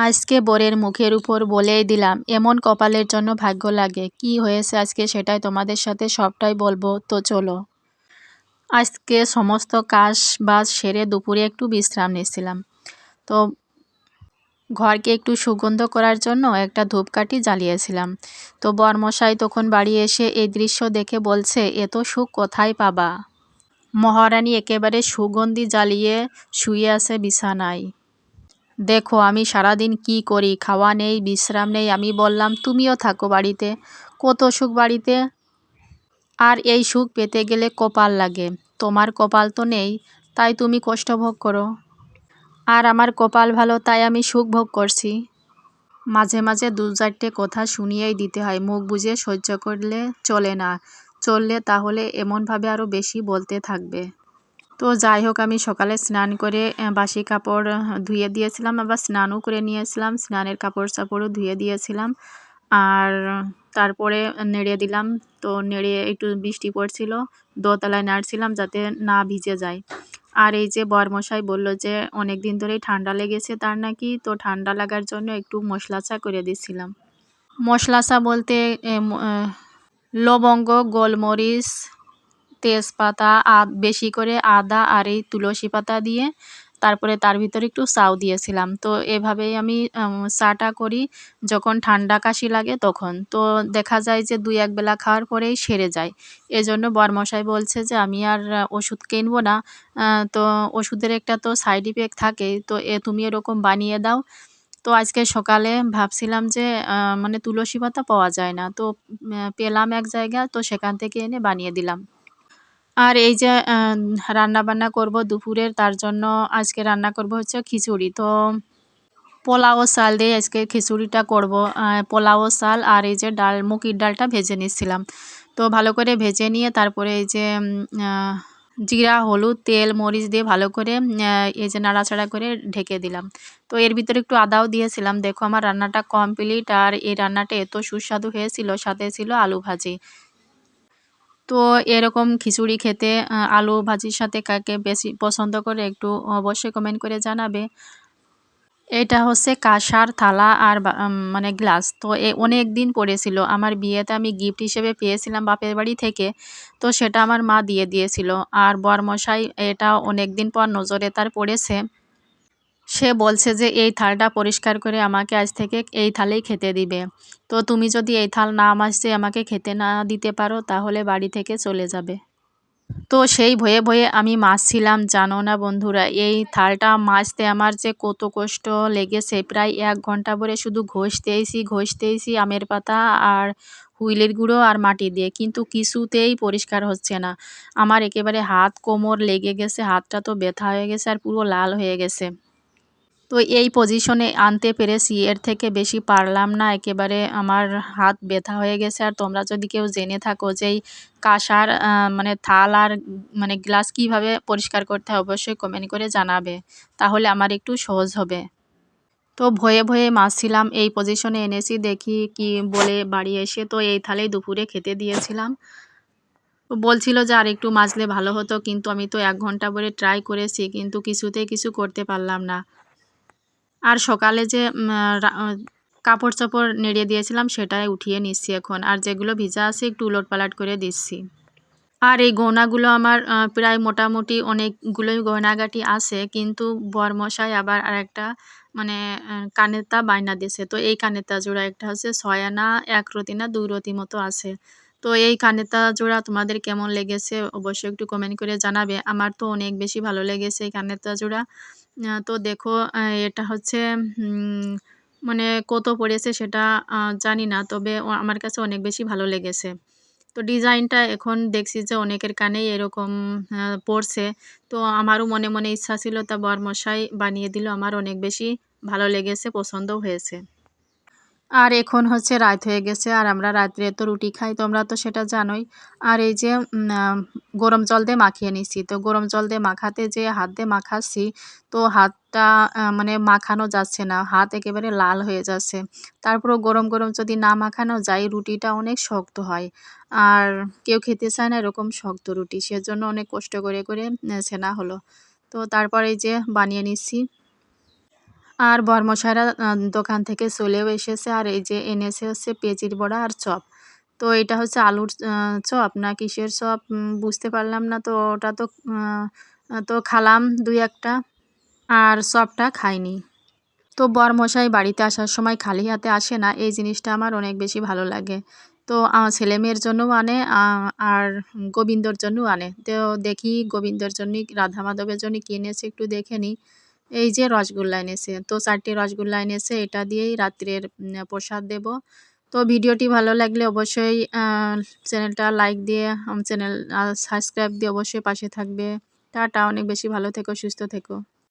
আজকে বরের মুখের উপর বলেই দিলাম, এমন কপালের জন্য ভাগ্য লাগে। কি হয়েছে আজকে সেটাই তোমাদের সাথে সবটাই বলব, তো চলো। আজকে সমস্ত কাজ বাজ সেরে দুপুরে একটু বিশ্রাম নিয়েছিলাম। তো ঘরকে একটু সুগন্ধ করার জন্য একটা ধূপকাঠি জ্বালিয়েছিলাম। তো বরমশাই তখন বাড়ি এসে এই দৃশ্য দেখে বলছে এত সুখ কোথায় পাবা? মহারানী একেবারে সুগন্ধি জ্বালিয়ে শুয়ে আছে বিছানায়। দেখো, আমি সারাদিন কি করি? খাওয়া নেই, বিশ্রাম নেই, আমি বললাম, তুমিও থাকো বাড়িতে। কত সুখ বাড়িতে? আর এই সুখ পেতে গেলে কপাল লাগে। তোমার কপাল তো নেই, তাই তুমি কষ্ট ভোগ করো। আর আমার কপাল ভালো, তাই আমি সুখ ভোগ করছি। মাঝে মাঝে দু চারটে কথা শুনিয়েই দিতে হয়, মুখ বুঝে সহ্য করলে চলে না। চললে তাহলে এমনভাবে আরও বেশি বলতে থাকবে। তো যাই হোক, আমি সকালে স্নান করে বাসি কাপড় ধুয়ে দিয়েছিলাম। আবার স্নানও করে নিয়েছিলাম। স্নানের কাপড় চাপড়ও ধুয়ে দিয়েছিলাম। আর তারপরে নেড়ে দিলাম। তো নেড়ে একটু বৃষ্টি পড়ছিল। দোতলায় নাড়ছিলাম যাতে না ভিজে যায়। আর এই যে বরমশাই বলল যে অনেক দিন ধরেই ঠান্ডা লেগেছে তার নাকি। তো ঠান্ডা লাগার জন্য একটু মশলা চা করে দিছিলাম। মশলা চা বলতে লবঙ্গ, গোলমরিচ তেজপাতা বেশি করে আদা আর এই তুলসী পাতা দিয়ে তারপরে তার ভিতরে একটু চাউ দিয়েছিলাম। তো এভাবেই আমি চাটা করি। যখন ঠান্ডা কাশি লাগে তখন। তো দেখা যায় যে দুই এক বেলা খাওয়ার পরেই সেরে যায়। এজন্য বরমশাই বলছে যে আমি আর ওষুধ কিনবো না। তো ওষুধের একটা তো সাইড ইফেক্ট থাকে তো এ তুমি এরকম বানিয়ে দাও। তো আজকে সকালে ভাবছিলাম যে মানে তুলসী পাতা পাওয়া যায় না। তো পেলাম এক জায়গা। তো সেখান থেকে এনে বানিয়ে দিলাম। আর এই যে রান্না বান্না করব দুপুরের, তার জন্য আজকে রান্না করব হচ্ছে খিচুড়ি। তো পোলাও চাল দিয়ে আজকে খিচুড়িটা করব। পোলাও চাল আর এই যে ডাল মুখির ডালটা ভেজে নিচ্ছিলাম। তো ভালো করে ভেজে নিয়ে তারপরে এই যে জিরা, হলুদ, তেল, মরিচ দিয়ে ভালো করে এই যে নাড়াচাড়া করে ঢেকে দিলাম। তো এর ভিতরে একটু আদাও দিয়েছিলাম। দেখো আমার রান্নাটা কমপ্লিট আর এই রান্নাটা এত সুস্বাদু হয়েছিল, সাথে ছিল আলু ভাজি। তো এরকম খিচুড়ি খেতে আলু ভাজির সাথে কাকে বেশি পছন্দ করে একটু অবশ্যই কমেন্ট করে জানাবে। এটা হচ্ছে কাঁসার থালা আর মানে গ্লাস। তো এ অনেক দিন পড়েছিল। আমার বিয়েতে আমি গিফট হিসেবে পেয়েছিলাম বাপের বাড়ি থেকে। তো সেটা আমার মা দিয়ে দিয়েছিল। আর বরমশাই এটা অনেক দিন পর নজরে তার পড়েছে। সে বলছে যে, এই থালটা পরিষ্কার করে আমাকে আজ থেকে এই থালেই খেতে দিবে। তো তুমি যদি এই থাল না মাজতে আমাকে খেতে না দিতে পারো, তাহলে বাড়ি থেকে চলে যাবে। তো সেই ভয়ে ভয়ে আমি মাছছিলাম। জানো না বন্ধুরা, এই থালটা মাজতে আমার যে কত কষ্ট লেগেছে। প্রায় এক ঘণ্টা ভরে শুধু ঘষতেইছি ঘষতেইছি আমের পাতা আর হুইলের গুঁড়ো আর মাটি দিয়ে। কিন্তু কিছুতেই পরিষ্কার হচ্ছে না। আমার একেবারে হাত কোমর লেগে গেছে, হাতটা তো ব্যথা হয়ে গেছে আর পুরো লাল হয়ে গেছে। তো এই পজিশনে আনতে পেরেছি। এর থেকে বেশি পারলাম না। একেবারে আমার হাত ব্যথা হয়ে গেছে। আর তোমরা যদি কেউ জেনে থাকো যে এই কাঁসার মানে থাল আর মানে গ্লাস কীভাবে পরিষ্কার করতে হয়, অবশ্যই কমেন্ট করে জানাবে। তাহলে আমার একটু সহজ হবে। তো ভয়ে ভয়ে মাছছিলাম এই পজিশনে এনেছি। দেখি কি বলে বাড়ি এসে তো এই থালেই দুপুরে খেতে দিয়েছিলাম। বলছিল যে আর একটু মাজলে ভালো হতো, কিন্তু আমি তো এক ঘণ্টা ভরে ট্রাই করেছি, কিন্তু কিছুতেই কিছু করতে পারলাম না। আর সকালে যে কাপড় চাপড় নেড়ে দিয়েছিলাম সেটাই উঠিয়ে নিচ্ছি এখন। আর যেগুলো ভিজা আছে একটু উলট পালাট করে দিচ্ছি। আর এই গয়নাগুলো আমার প্রায় মোটামুটি অনেকগুলোই গয়নাগাটি আছে, কিন্তু বরমশাই আবার আর একটা মানে কানেরতা বায়না দিয়েছে। তো এই কানেরতা জোড়া একটা হচ্ছে ছয় আনা এক রতি না দুই রতি মতো আছে। তো এই কানেরতা জোড়া তোমাদের কেমন লেগেছে অবশ্যই একটু কমেন্ট করে জানাবে। আমার তো অনেক বেশি ভালো লেগেছে এই কানেরতা জোড়া। তো দেখো এটা হচ্ছে মানে কত পড়েছে সেটা জানি না, তবে আমার কাছে অনেক বেশি ভালো লেগেছে। তো ডিজাইনটা এখন দেখছি যে অনেকের কানেই এরকম পড়ছে। তো আমারও মনে মনে ইচ্ছা ছিল তা বর মশাই বানিয়ে দিল, আমার অনেক বেশি ভালো লেগেছে, পছন্দও হয়েছে। আর এখন হচ্ছে রাত হয়ে গেছে আর আমরা রাত্রে তো রুটি খাই, তোমরা তো সেটা জানোই। আর এই যে গরম জল দিয়ে মাখিয়ে নিচ্ছি তো গরম জল দিয়ে মাখাতে যে হাত দিয়ে মাখাচ্ছি, তো হাতটা মানে মাখানো যাচ্ছে না। হাত একেবারে লাল হয়ে যাচ্ছে। তারপরও গরম গরম যদি না মাখানো যায়, রুটিটা অনেক শক্ত হয়। আর কেউ খেতে চায় না এরকম শক্ত রুটি। সেজন্য অনেক কষ্ট করে করে ছেনা হলো। তো তারপরে যে বানিয়ে নিচ্ছি। আর বরমশাইরা দোকান থেকে চলেও এসেছে। আর এই যে এনেছে হচ্ছে পেঁচির বড়া আর চপ। তো এটা হচ্ছে আলুর চপ না কিসের চপ? বুঝতে পারলাম না। তো ওটা তো তো খালাম দুই একটা আর চপটা খাইনি। তো বরমশাই বাড়িতে আসার সময় খালি হাতে আসে না। এই জিনিসটা আমার অনেক বেশি ভালো লাগে। তো আমার ছেলে মেয়ের জন্যও আনে আর গোবিন্দর জন্যও আনে। তো দেখি গোবিন্দর জন্য রাধা মাধবের জন্য কী এনেছে একটু দেখে নিই। এই যে রসগোল্লা এনেছে। তো চারটে রসগোল্লা এনেছে, এটা দিয়েই রাত্রের প্রসাদ দেব। তো ভিডিওটি ভালো লাগলে অবশ্যই চ্যানেলটা লাইক দিয়ে চ্যানেল সাবস্ক্রাইব দিয়ে অবশ্যই পাশে থাকবে। টাটা, অনেক বেশি ভালো থেকো, সুস্থ থেকো।